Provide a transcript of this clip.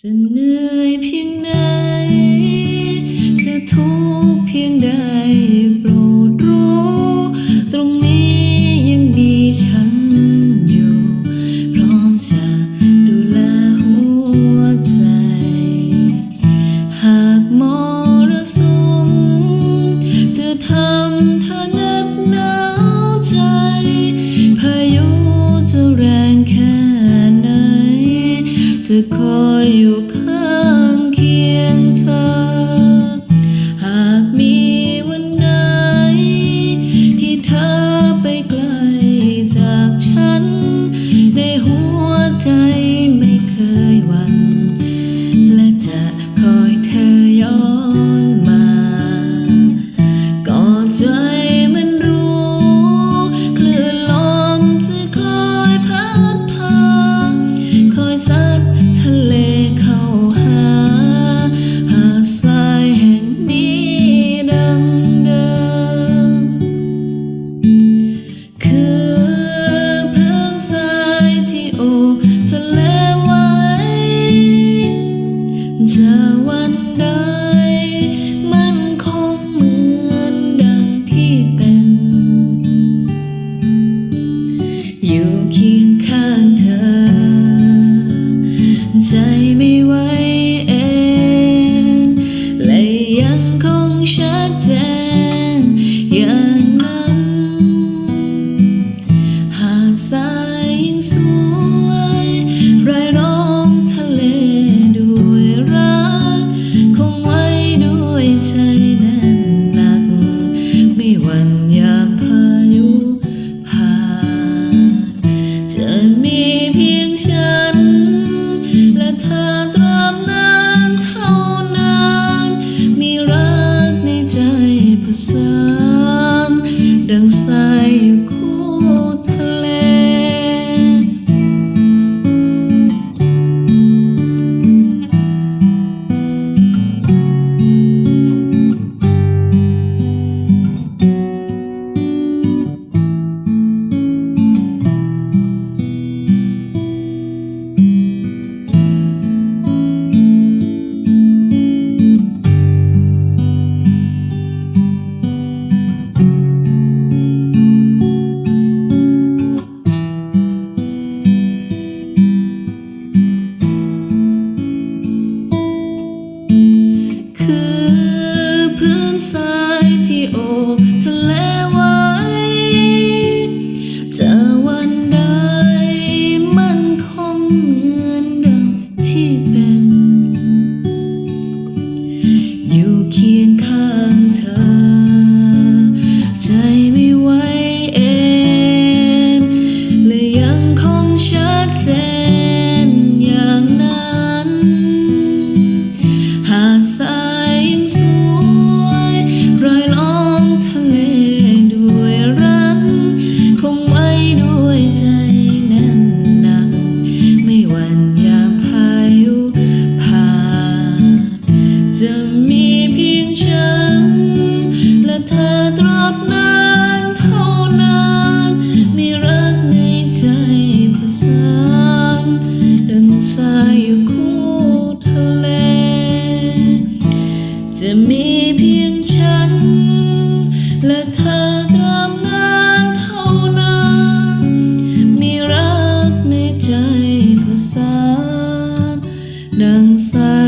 จะเหนื่อยเพียงไหน อยู่ข้างเคียงเธอ หากมีวันไหน ที่เธอไปไกลจากฉัน ในหัวใจไม่เคยหวั่นและจะคอย เคียงข้างเธอ ใจไม่ไหวเองและยังคงชัดเจนอย่างนั้น หาดทรายยังสวยรายล้อมทะเลด้วยรัก คงไว้ด้วยใจแน่นหนัก ไม่หวั่น พื้ อบนานเท่านานมีรักในใจผสานดังสายอยู่คู่ทะเล จะมีเพียงฉัน และเธอตราบนานเท่านานมีรักในใจผสานดังสาย